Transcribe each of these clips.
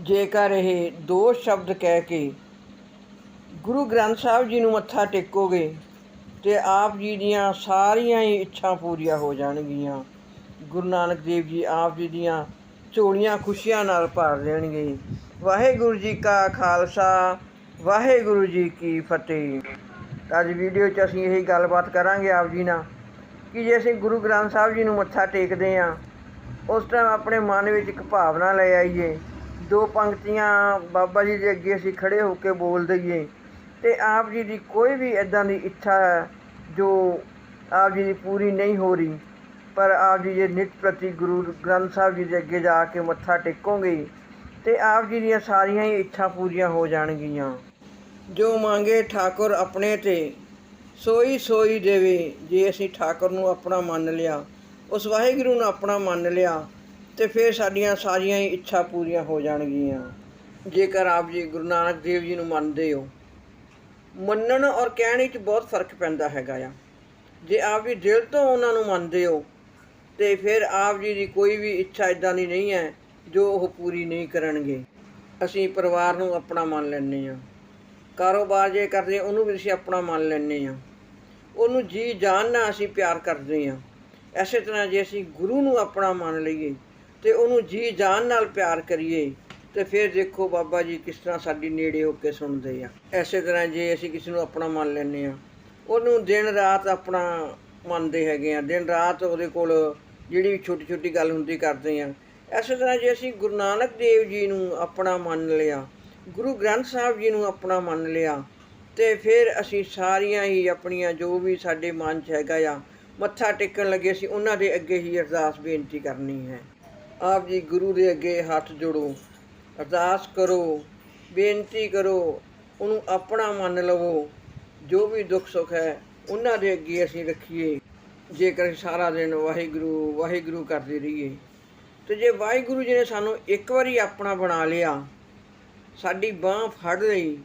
ਜੇਕਰ ਇਹ ਦੋ ਸ਼ਬਦ ਕਹਿ ਕੇ ਗੁਰੂ ਗ੍ਰੰਥ ਸਾਹਿਬ ਜੀ ਨੂੰ ਮੱਥਾ ਟੇਕੋਗੇ ਤੇ ਆਪ ਜੀ ਦੀਆਂ ਸਾਰੀਆਂ ਹੀ ਇੱਛਾ ਪੂਰੀਆਂ ਹੋ ਜਾਣਗੀਆਂ। ਗੁਰੂ ਨਾਨਕ ਦੇਵ ਜੀ ਆਪ ਜੀ ਦੀਆਂ ਝੋਲੀਆਂ ਖੁਸ਼ੀਆਂ ਨਾਲ ਭਰ ਦੇਣਗੇ। ਵਾਹਿਗੁਰੂ ਜੀ ਕਾ ਖਾਲਸਾ, ਵਾਹਿਗੁਰੂ ਜੀ ਕੀ ਫਤਿਹ। ਅੱਜ ਵੀਡੀਓ 'ਚ ਅਸੀਂ ਇਹੀ ਗੱਲਬਾਤ ਕਰਾਂਗੇ ਆਪ ਜੀ ਨਾਲ ਕਿ ਜੇ ਅਸੀਂ ਗੁਰੂ ਗ੍ਰੰਥ ਸਾਹਿਬ ਜੀ ਨੂੰ ਮੱਥਾ ਟੇਕਦੇ ਹਾਂ, ਉਸ ਟਾਈਮ ਆਪਣੇ ਮਨ ਵਿੱਚ ਇੱਕ ਭਾਵਨਾ ਲੈ ਆਈਏ ਦੋ ਪੰਕਤੀਆਂ ਬਾਬਾ ਜੀ ਦੇ ਅੱਗੇ ਅਸੀਂ ਖੜੇ ਹੋ ਕੇ ਬੋਲ ਦਈਏ। ਤੇ ਆਪ ਜੀ ਦੀ ਕੋਈ ਵੀ ਇਦਾਂ ਦੀ ਇੱਛਾ ਹੈ ਜੋ ਆਪ ਜੀ ਦੀ ਪੂਰੀ ਨਹੀਂ ਹੋ ਰਹੀ, ਪਰ ਆਪ ਜੀ ਦੇ ਨਿਤ ਪ੍ਰਤੀ ਗੁਰੂ ਗ੍ਰੰਥ ਸਾਹਿਬ ਜੀ ਦੇ ਅੱਗੇ ਜਾ ਕੇ ਮੱਥਾ ਟੇਕੋਗੇ ਤੇ ਆਪ ਜੀ ਦੀਆਂ ਸਾਰੀਆਂ ਹੀ ਇੱਛਾ ਪੂਰੀਆਂ ਹੋ ਜਾਣਗੀਆਂ। ਜੋ ਮੰਗੇ ਠਾਕੁਰ ਆਪਣੇ ਤੇ, ਸੋਈ ਸੋਈ ਦੇਵੇ। ਜੇ ਅਸੀਂ ਠਾਕੁਰ ਨੂੰ ਆਪਣਾ ਮੰਨ ਲਿਆ, ਉਸ ਵਾਹਿਗੁਰੂ ਨੂੰ ਆਪਣਾ ਮੰਨ ਲਿਆ ਤੇ ਫਿਰ ਸਾਡੀਆਂ ਸਾਰੀਆਂ ਹੀ ਇੱਛਾ ਪੂਰੀਆਂ ਹੋ ਜਾਣਗੀਆਂ। ਜੇਕਰ ਆਪ ਜੀ ਗੁਰੂ ਨਾਨਕ ਦੇਵ ਜੀ ਨੂੰ ਮੰਨਦੇ ਹੋ, ਮੰਨਣ ਔਰ ਕਹਿਣ ਵਿੱਚ ਬਹੁਤ ਫ਼ਰਕ ਪੈਂਦਾ ਹੈਗਾ ਆ। ਜੇ ਆਪ ਜੀ ਦਿਲ ਤੋਂ ਉਹਨਾਂ ਨੂੰ ਮੰਨਦੇ ਹੋ, ਤੇ ਫਿਰ ਆਪ ਜੀ ਦੀ ਕੋਈ ਵੀ ਇੱਛਾ ਇਦਾਂ ਦੀ ਨਹੀਂ ਹੈ, ਜੋ ਉਹ ਪੂਰੀ ਨਹੀਂ ਕਰਨਗੇ। ਅਸੀਂ ਪਰਿਵਾਰ ਨੂੰ ਆਪਣਾ ਮੰਨ ਲੈਂਦੇ ਹਾਂ। ਕਾਰੋਬਾਰ ਜੇ ਕਰਦੇ ਉਹਨੂੰ ਵੀ ਅਸੀਂ ਆਪਣਾ ਮੰਨ ਲੈਂਦੇ ਹਾਂ। ਉਹਨੂੰ ਜੀ ਜਾਨ ਨਾਲ ਅਸੀਂ ਪਿਆਰ ਕਰਦੇ ਹਾਂ। ਐਸੇ ਤਰ੍ਹਾਂ ਜੇ ਅਸੀਂ ਗੁਰੂ ਨੂੰ ਆਪਣਾ ਮੰਨ ਲਈਏ ਤੇ ਉਹਨੂੰ ਜੀ ਜਾਨ ਨਾਲ ਪਿਆਰ ਕਰੀਏ, ਤੇ ਫਿਰ ਦੇਖੋ ਬਾਬਾ ਜੀ ਕਿਸ ਤਰ੍ਹਾਂ ਸਾਡੀ ਨੇੜੇ ਹੋ ਕੇ ਸੁਣਦੇ ਆ। ਐਸੇ ਤਰ੍ਹਾਂ ਜੇ ਅਸੀਂ ਕਿਸੇ ਨੂੰ ਆਪਣਾ ਮੰਨ ਲੈਂਦੇ ਆ, ਉਹਨੂੰ ਦਿਨ ਰਾਤ ਆਪਣਾ ਮੰਨਦੇ ਹੈਗੇ ਆ। ਦਿਨ ਰਾਤ ਉਹਦੇ ਕੋਲ ਜਿਹੜੀ ਛੋਟੀ ਛੋਟੀ ਗੱਲ ਹੁੰਦੀ ਕਰਦੇ ਆ। ਐਸੇ ਤਰ੍ਹਾਂ ਜੇ ਅਸੀਂ ਗੁਰੂ ਨਾਨਕ ਦੇਵ ਜੀ ਨੂੰ ਆਪਣਾ ਮੰਨ ਲਿਆ, ਗੁਰੂ ਗ੍ਰੰਥ ਸਾਹਿਬ ਜੀ ਨੂੰ ਆਪਣਾ ਮੰਨ ਲਿਆ, ਤੇ ਫਿਰ ਅਸੀਂ ਸਾਰੀਆਂ ਹੀ ਆਪਣੀਆਂ ਜੋ ਵੀ ਸਾਡੇ ਮਨ 'ਚ ਹੈਗਾ ਆ, ਮੱਥਾ ਟੇਕਣ ਲੱਗੇ ਸੀ ਉਹਨਾਂ ਦੇ ਅੱਗੇ ਹੀ ਅਰਦਾਸ ਬੇਨਤੀ ਕਰਨੀ ਹੈ। ਆਪ ਜੀ ਗੁਰੂ ਦੇ ਅੱਗੇ ਹੱਥ ਜੋੜੋ, ਅਰਦਾਸ ਕਰੋ, ਬੇਨਤੀ ਕਰੋ, ਉਹਨੂੰ ਆਪਣਾ ਮੰਨ ਲਵੋ, ਜੋ ਵੀ ਦੁੱਖ ਸੁੱਖ ਹੈ, ਉਹਨਾਂ ਦੇ ਅੱਗੇ ਅਸੀਂ ਰੱਖੀਏ। ਜੇਕਰ ਸਾਰਾ ਦਿਨ ਵਾਹਿਗੁਰੂ ਵਾਹਿਗੁਰੂ ਕਰਦੇ ਰਹੀਏ, ਤੇ ਜੇ ਵਾਹਿਗੁਰੂ ਜੀ ਨੇ ਸਾਨੂੰ ਇੱਕ ਵਾਰੀ ਆਪਣਾ ਬਣਾ ਲਿਆ, ਸਾਡੀ ਬਾਹ ਫੜ ਲਈ,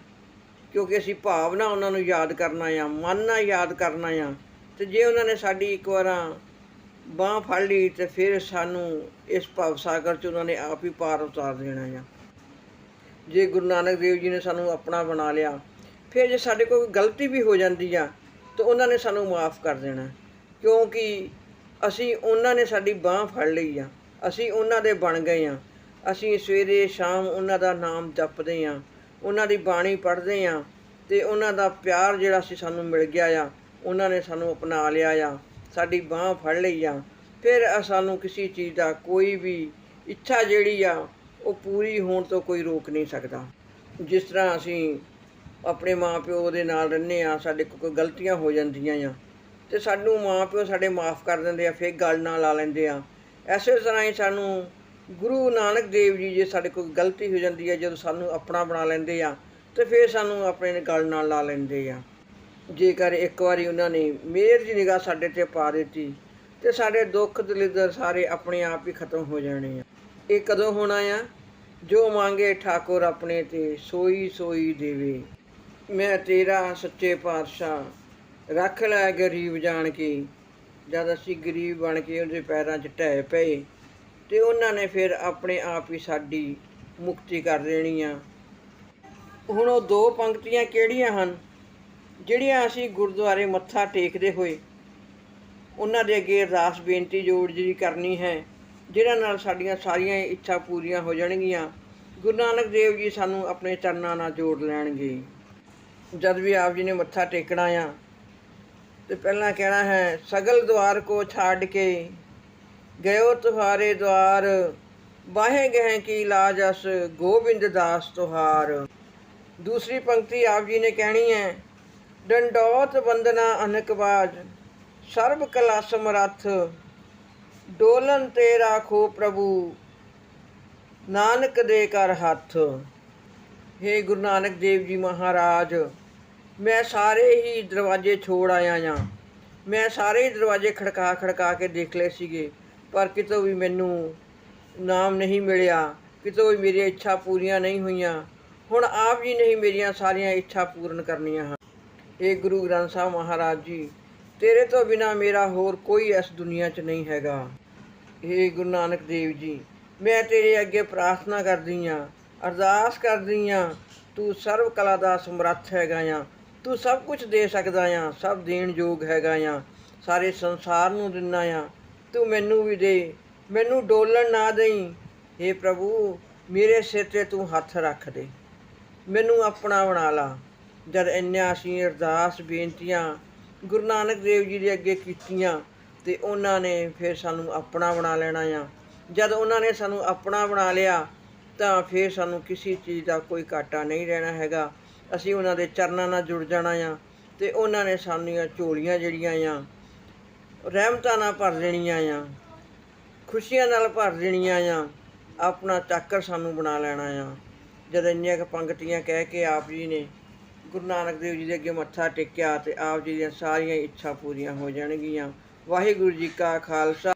ਕਿਉਂਕਿ ਅਸੀਂ ਭਾਵਨਾ ਉਹਨਾਂ ਨੂੰ ਯਾਦ ਕਰਨਾ ਆ, ਮਨ ਨਾਲ ਯਾਦ ਕਰਨਾ ਆ, ਤੇ ਜੇ ਉਹਨਾਂ ਨੇ ਸਾਡੀ ਇੱਕ ਵਾਰਾਂ ਬਾਹ ਫੜ ਲਈ ਤੇ ਫਿਰ ਸਾਨੂੰ ਇਸ ਭਵ ਸਾਗਰ ਚ ਉਹਨਾਂ ਨੇ ਆਪ ਹੀ ਪਾਰ ਉਤਾਰ ਦੇਣਾ ਆ। ਜੇ ਗੁਰੂ ਨਾਨਕ ਦੇਵ ਜੀ ਨੇ ਸਾਨੂੰ ਆਪਣਾ ਬਣਾ ਲਿਆ, ਫਿਰ ਜੇ ਸਾਡੇ ਕੋਲ ਗਲਤੀ ਵੀ ਹੋ ਜਾਂਦੀ ਆ, ਤਾਂ ਉਹਨਾਂ ਨੇ ਸਾਨੂੰ ਮਾਫ ਕਰ ਦੇਣਾ। ਕਿਉਂਕਿ ਅਸੀਂ ਉਹਨਾਂ ਨੇ ਸਾਡੀ ਬਾਹ ਫੜ ਲਈ ਆ, ਅਸੀਂ ਉਹਨਾਂ ਦੇ ਬਣ ਗਏ ਆ। ਅਸੀਂ ਸਵੇਰੇ ਸ਼ਾਮ ਉਹਨਾਂ ਦਾ ਨਾਮ ਜਪਦੇ ਆ, ਉਹਨਾਂ ਦੀ ਬਾਣੀ ਪੜ੍ਹਦੇ ਆ ਤੇ ਉਹਨਾਂ ਦਾ ਪਿਆਰ ਜਿਹੜਾ ਸੀ ਸਾਨੂੰ ਮਿਲ ਗਿਆ ਆ, ਉਹਨਾਂ ਨੇ ਸਾਨੂੰ ਅਪਣਾ ਲਿਆ ਆ। ਸਾਡੀ ਬਾਹ ਫੜ ਲਈ ਆ, ਫਿਰ ਸਾਨੂੰ ਕਿਸੇ ਚੀਜ਼ ਦਾ ਕੋਈ ਵੀ ਇੱਛਾ ਜਿਹੜੀ ਆ, ਉਹ ਪੂਰੀ ਹੋਣ ਤੋਂ ਕੋਈ ਰੋਕ ਨਹੀਂ ਸਕਦਾ। ਜਿਸ ਤਰ੍ਹਾਂ ਅਸੀਂ ਆਪਣੇ ਮਾਪਿਓ ਦੇ ਨਾਲ ਰਹਿੰਦੇ ਆ, ਸਾਡੇ ਕੋਲ ਕੋਈ ਗਲਤੀਆਂ ਹੋ ਜਾਂਦੀਆਂ ਆ, ਤੇ ਸਾਨੂੰ ਮਾਪਿਓ ਸਾਡੇ ਮਾਫ ਕਰ ਦਿੰਦੇ ਆ, ਫਿਰ ਗੱਲ ਨਾਲ ਲਾ ਲੈਂਦੇ ਆ। ਐਸੇ ਤਰ੍ਹਾਂ ਹੀ ਸਾਨੂੰ ਗੁਰੂ ਨਾਨਕ ਦੇਵ ਜੀ ਜੇ ਸਾਡੇ ਕੋਲ ਗਲਤੀ ਹੋ ਜਾਂਦੀ ਹੈ ਜਦੋਂ ਸਾਨੂੰ ਆਪਣਾ ਬਣਾ ਲੈਂਦੇ ਆ, ਤੇ ਫਿਰ ਸਾਨੂੰ ਆਪਣੇ ਗੱਲ ਨਾਲ ਲਾ ਲੈਂਦੇ ਆ। ਜੇਕਰ ਇੱਕ ਵਾਰੀ ਉਹਨਾਂ ਨੇ ਮਿਹਰ ਦੀ ਨਿਗਾਹ ਸਾਡੇ ਤੇ ਪਾ ਦਿੱਤੀ ਤੇ ਸਾਡੇ ਦੁੱਖ ਦਲਿੱਦਰ ਸਾਰੇ ਆਪਣੇ ਆਪ ਹੀ ਖਤਮ ਹੋ ਜਾਣੇ ਆ। ਇਹ ਕਦੋਂ ਹੋਣਾ ਆ? ਜੋ ਮੰਗੇ ਠਾਕੁਰ ਆਪਣੇ ਤੇ ਸੋਈ ਸੋਈ ਦੇਵੇ। ਮੈਂ ਤੇਰਾ ਸੱਚੇ ਪਾਤਸ਼ਾਹ ਰੱਖ ਲੈ ਗਰੀਬ ਜਾਣ ਕੇ। ਜਦ ਅਸੀਂ ਗਰੀਬ ਬਣ ਕੇ ਉਹਦੇ ਪੈਰਾਂ 'ਚ ਢਹਿ ਪਏ ਤੇ ਉਹਨਾਂ ਨੇ ਫਿਰ ਆਪਣੇ ਆਪ ਹੀ ਸਾਡੀ ਮੁਕਤੀ ਕਰ ਦੇਣੀ ਆ। ਹੁਣ ਉਹ ਦੋ ਪੰਕਤੀਆਂ ਕਿਹੜੀਆਂ ਹਨ? ਜਿਹੜੀਆਂ ਅਸੀਂ ਗੁਰਦੁਆਰੇ ਮੱਥਾ ਟੇਕਦੇ ਹੋਏ, ਉਹਨਾਂ ਦੇ ਅੱਗੇ ਅਰਦਾਸ ਬੇਨਤੀ ਜੋੜ ਜੀ ਕਰਨੀ ਹੈ, ਜਿਹਨਾਂ ਨਾਲ ਸਾਡੀਆਂ ਸਾਰੀਆਂ ਇੱਛਾ ਪੂਰੀਆਂ ਹੋ ਜਾਣਗੀਆਂ, ਗੁਰੂ ਨਾਨਕ ਦੇਵ ਜੀ ਸਾਨੂੰ ਆਪਣੇ ਚਰਨਾਂ ਨਾਲ ਜੋੜ ਲੈਣਗੇ। ਜਦ ਵੀ ਆਪ ਜੀ ਨੇ ਮੱਥਾ ਟੇਕਣਾ ਆ, ਤੇ ਪਹਿਲਾਂ ਕਹਿਣਾ ਹੈ, ਸਗਲ ਦੁਆਰ ਕੋ ਛੱਡ ਕੇ, ਗਇਓ ਤੁਹਾਰੇ ਦੁਆਰ ਬਾਹੇ ਗਹਿ ਕੀ ਲਾਜਸ ਗੋਬਿੰਦ ਦਾਸ ਤੁਹਾਰ। ਦੂਸਰੀ ਪੰਕਤੀ ਆਪ ਜੀ ਨੇ ਕਹਿਣੀ ਹੈ ਡੰਡੋਤ ਵੰਦਨਾ ਅਨਕਬਾਜ ਸਰਬ ਕਲਾ ਸਮਰੱਥ ਡੋਲਨ ਤੇ ਰਾਖੋ ਪ੍ਰਭੂ, ਨਾਨਕ ਦੇ ਕਰ ਹੱਥ। ਹੇ ਗੁਰੂ ਨਾਨਕ ਦੇਵ ਜੀ ਮਹਾਰਾਜ, ਮੈਂ ਸਾਰੇ ਹੀ ਦਰਵਾਜ਼ੇ ਛੋੜ ਆਇਆ ਹਾਂ ਮੈਂ ਸਾਰੇ ਹੀ ਦਰਵਾਜ਼ੇ ਖੜਕਾ ਖੜਕਾ ਕੇ ਦੇਖ ਲਏ ਸੀਗੇ, ਪਰ ਕਿਤੋਂ ਵੀ ਮੈਨੂੰ ਨਾਮ ਨਹੀਂ ਮਿਲਿਆ, ਕਿਤੋਂ ਵੀ ਮੇਰੀਆਂ ਇੱਛਾ ਪੂਰੀਆਂ ਨਹੀਂ ਹੋਈਆਂ। ਹੁਣ ਆਪ ਜੀ ਨੇ ਹੀ ਮੇਰੀਆਂ ਸਾਰੀਆਂ ਇੱਛਾ ਪੂਰਨ ਕਰਨੀਆਂ ਹਨ। ਇਹ ਗੁਰੂ ਗ੍ਰੰਥ ਸਾਹਿਬ ਮਹਾਰਾਜ ਜੀ, ਤੇਰੇ ਤੋਂ ਬਿਨਾ ਮੇਰਾ ਹੋਰ ਕੋਈ ਇਸ ਦੁਨੀਆ 'ਚ ਨਹੀਂ ਹੈਗਾ। ਇਹ ਗੁਰੂ ਨਾਨਕ ਦੇਵ ਜੀ, ਮੈਂ ਤੇਰੇ ਅੱਗੇ ਪ੍ਰਾਰਥਨਾ ਕਰਦੀ ਹਾਂ ਅਰਦਾਸ ਕਰਦੀ ਹਾਂ ਤੂੰ ਸਰਵ ਕਲਾ ਦਾ ਸਮਰੱਥ ਹੈਗਾ ਆ, ਤੂੰ ਸਭ ਕੁਝ ਦੇ ਸਕਦਾ ਆ, ਸਭ ਦੇਣ ਯੋਗ ਹੈਗਾ ਆ, ਸਾਰੇ ਸੰਸਾਰ ਨੂੰ ਦਿੰਦਾ ਆ, ਤੂੰ ਮੈਨੂੰ ਵੀ ਦੇ, ਮੈਨੂੰ ਡੋਲਣ ਨਾ ਦੇਈ। ਏ ਪ੍ਰਭੂ, ਮੇਰੇ ਸਿਰ ਤੇ ਤੂੰ ਹੱਥ ਰੱਖ ਦੇ, ਮੈਨੂੰ ਆਪਣਾ ਬਣਾ ਲਾ। ਜਦ ਇੰਨਾ ਅਸੀਂ ਅਰਦਾਸ, ਬੇਨਤੀਆਂ ਗੁਰੂ ਨਾਨਕ ਦੇਵ ਜੀ ਦੇ ਅੱਗੇ ਕੀਤੀਆਂ ਤੇ ਉਹਨਾਂ ਨੇ ਫਿਰ ਸਾਨੂੰ ਆਪਣਾ ਬਣਾ ਲੈਣਾ ਆ। ਜਦ ਉਹਨਾਂ ਨੇ ਸਾਨੂੰ ਆਪਣਾ ਬਣਾ ਲਿਆ ਤਾਂ ਫਿਰ ਸਾਨੂੰ ਕਿਸੇ ਚੀਜ਼ ਦਾ ਕੋਈ ਘਾਟਾ ਨਹੀਂ ਰਹਿਣਾ ਹੈਗਾ। ਅਸੀਂ ਉਹਨਾਂ ਦੇ ਚਰਨਾਂ ਨਾਲ ਜੁੜ ਜਾਣਾ ਆ ਤੇ ਉਹਨਾਂ ਨੇ ਸਾਡੀਆਂ ਝੋਲੀਆਂ ਜਿਹੜੀਆਂ ਆ, ਰਹਿਮਤਾਂ ਨਾਲ ਭਰ ਦੇਣੀਆਂ ਆ, ਖੁਸ਼ੀਆਂ ਨਾਲ ਭਰ ਦੇਣੀਆਂ ਆ, ਆਪਣਾ ਚਾਕਰ ਸਾਨੂੰ ਬਣਾ ਲੈਣਾ ਆ। ਜਦ ਇੰਨੀਆਂ ਕੁ ਪੰਕਤੀਆਂ ਕਹਿ ਕੇ ਆਪ ਜੀ ਨੇ ਗੁਰੂ ਨਾਨਕ ਦੇਵ ਜੀ ਦੇ ਅੱਗੇ ਮੱਥਾ ਟੇਕਿਆ ਤੇ ਆਪ ਜੀ ਦੀਆਂ ਸਾਰੀਆਂ ਇੱਛਾ ਪੂਰੀਆਂ ਹੋ ਜਾਣਗੀਆਂ। ਵਾਹਿਗੁਰੂ ਜੀ ਕਾ ਖਾਲਸਾ।